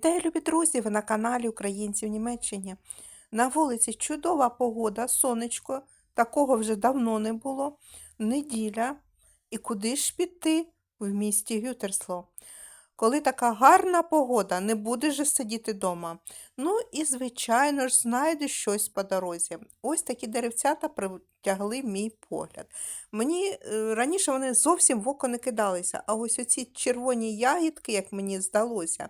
Вітаю, любі друзі! Ви на каналі Українці в Німеччині. На вулиці чудова погода, сонечко, такого вже давно не було. Неділя. І куди ж піти в місті Гютерсло? Коли така гарна погода, не будеш же сидіти вдома. Ну і, звичайно ж, знайдеш щось по дорозі. Ось такі деревцята притягли мій погляд. Мені е, раніше вони зовсім в око не кидалися, а ось оці червоні ягідки, як мені здалося,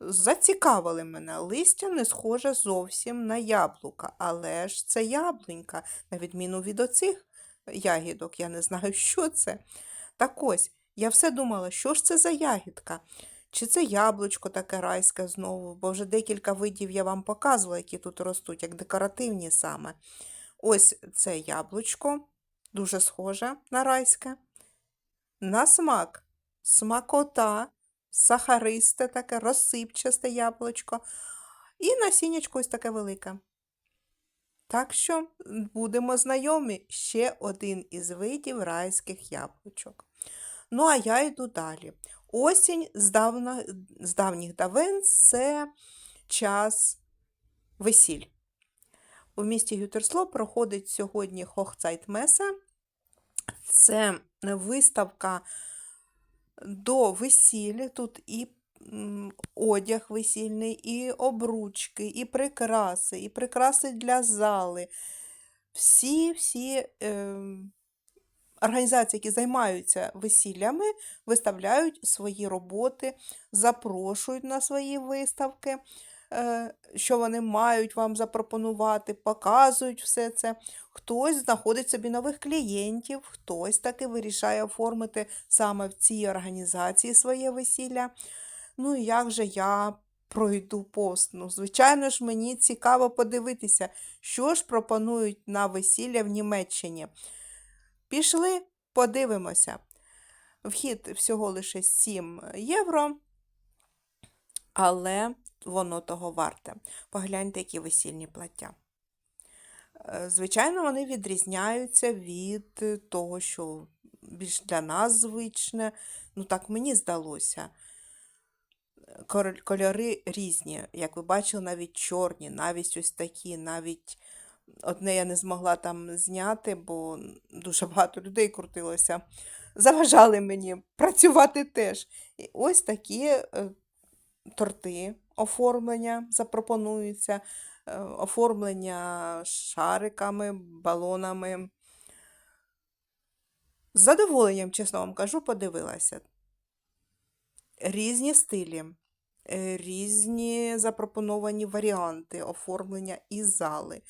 зацікавили мене. Листя не схоже зовсім на яблука, але ж це яблунька, на відміну від оцих ягідок. Я не знаю, що це. Так ось, я все думала, що ж це за ягідка? Чи це яблучко таке райське знову, бо вже декілька видів я вам показувала, які тут ростуть, як декоративні саме. Ось це яблучко, дуже схоже на райське. На смак смакота, сахаристе таке, розсипчасте яблучко. І насіннячко ось таке велике. Так що будемо знайомі ще один із видів райських яблучок. Ну, а я йду далі. Осінь з, давна, з давніх давен це час весіль. У місті Гютерсло проходить сьогодні Хохцайтмеса. Це виставка до весілля. Тут і одяг весільний, і обручки, і прикраси, і прикраси для зали. Всі-всі е, організації, які займаються весіллями, виставляють свої роботи, запрошують на свої виставки, що вони мають вам запропонувати, показують все це. Хтось знаходить собі нових клієнтів, хтось таки вирішає оформити саме в цій організації своє весілля. Ну і як же я пройду пост? Ну, звичайно ж, мені цікаво подивитися, що ж пропонують на весілля в Німеччині. Пішли, подивимося. Вхід всього лише 7 євро, але воно того варте. Погляньте, які весільні плаття. Е, Звичайно, вони відрізняються від того, що більш для нас звичне. Ну, так мені здалося. Кольори різні, як ви бачили, навіть чорні, навіть ось такі, навіть одне я не змогла там зняти, бо дуже багато людей крутилося. Заважали мені працювати теж. І ось такі е, торти оформлення запропонуються, е, оформлення шариками, балонами. З задоволенням, чесно вам кажу, подивилася. Різні стилі, е, різні запропоновані варіанти оформлення і зали.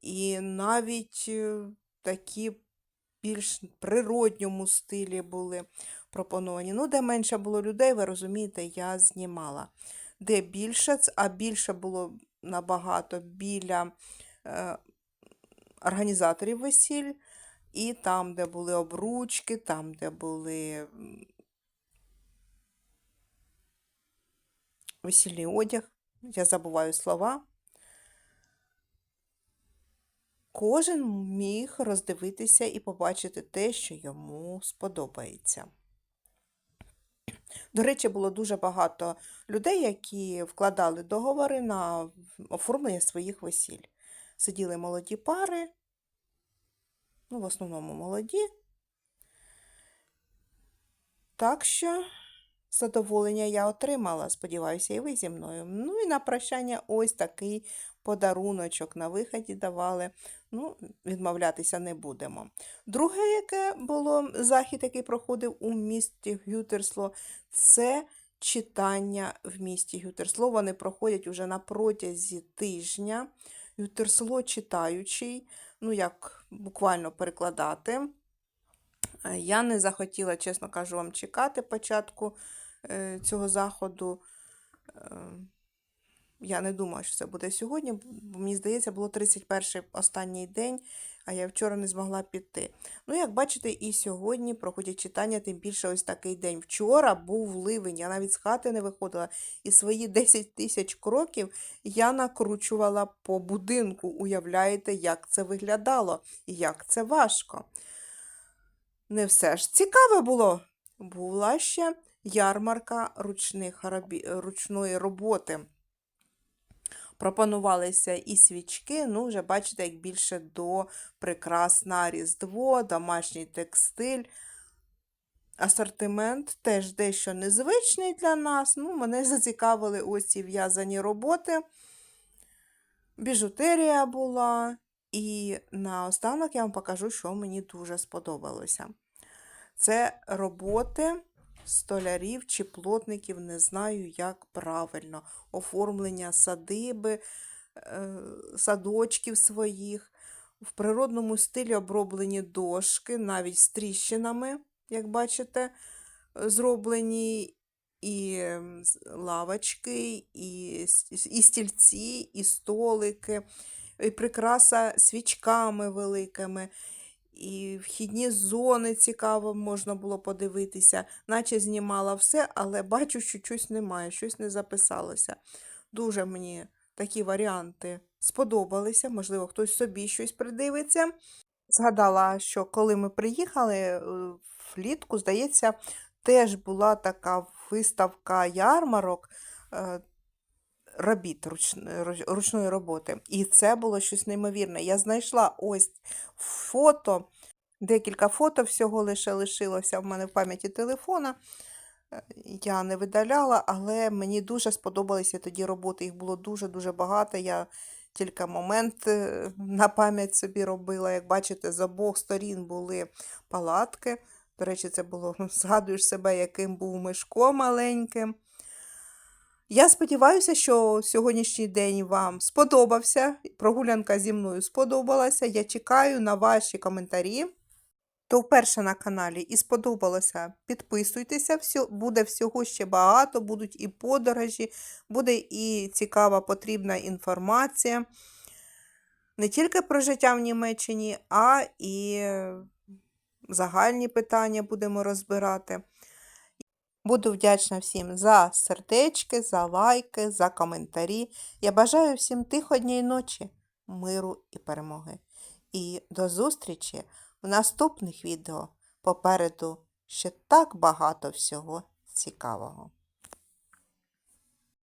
І навіть е, такі більш природньому стилі були пропоновані. Ну, де менше було людей, ви розумієте, я знімала. Де більше, а більше було набагато біля е, організаторів весіль, і там, де були обручки, там, де були весільний одяг. Я забуваю слова. Кожен міг роздивитися і побачити те, що йому сподобається. До речі, було дуже багато людей, які вкладали договори на оформлення своїх весіль. Сиділи молоді пари, ну, в основному молоді. Так що задоволення я отримала, сподіваюся, і ви зі мною. Ну і на прощання ось такий подаруночок на виході давали. Ну, відмовлятися не будемо. Друге, яке було захід, який проходив у місті Гютерсло, це читання в місті Гютерсло. Вони проходять уже на протязі тижня. Гютерсло читаючий, ну як буквально перекладати. Е, Я не захотіла, чесно кажу, вам чекати початку е, цього заходу. Е, Я не думаю, що це буде сьогодні, бо мені здається, було 31 останній день, а я вчора не змогла піти. Ну, як бачите, і сьогодні проходять читання, тим більше ось такий день. Вчора був ливень, я навіть з хати не виходила, і свої 10 тисяч кроків я накручувала по будинку. Уявляєте, як це виглядало і як це важко. Не все ж цікаве було. Була ще ярмарка ручних, ручної роботи. Пропонувалися і свічки, ну, вже бачите, як більше до прикрас Різдво, домашній текстиль. Асортимент теж дещо незвичний для нас. Ну, мене зацікавили ось ці в'язані роботи. Біжутерія була. І наостанок я вам покажу, що мені дуже сподобалося. Це роботи столярів чи плотників, не знаю, як правильно. Оформлення садиби, е, садочків своїх. В природному стилі оброблені дошки, навіть з тріщинами, як бачите, зроблені і лавочки, і, і стільці, і столики, і прикраса свічками великими. І вхідні зони цікаво можна було подивитися, наче знімала все, але бачу, що щось немає, щось не записалося. Дуже мені такі варіанти сподобалися, можливо, хтось собі щось придивиться. Згадала, що коли ми приїхали е, влітку, здається, теж була така виставка ярмарок е, робіт руч- руч- ручної роботи. І це було щось неймовірне. Я знайшла ось фото, декілька фото всього лише лишилося в мене в пам'яті телефона. Я не видаляла, але мені дуже сподобалися тоді роботи. Їх було дуже-дуже багато. Я тільки момент е, на пам'ять собі робила. Як бачите, з обох сторін були палатки. До речі, це було, згадуєш себе, яким був Мишко маленьким. Я сподіваюся, що сьогоднішній день вам сподобався. Прогулянка зі мною сподобалася. Я чекаю на ваші коментарі. То вперше на каналі і сподобалося, підписуйтеся, всьо- буде всього ще багато, будуть і подорожі, буде і цікава потрібна інформація. Не тільки про життя в Німеччині, а і е, загальні питання будемо розбирати. Буду вдячна всім за сердечки, за лайки, за коментарі. Я бажаю всім тиходній ночі, миру і перемоги. І до зустрічі в наступних відео. Попереду ще так багато всього цікавого.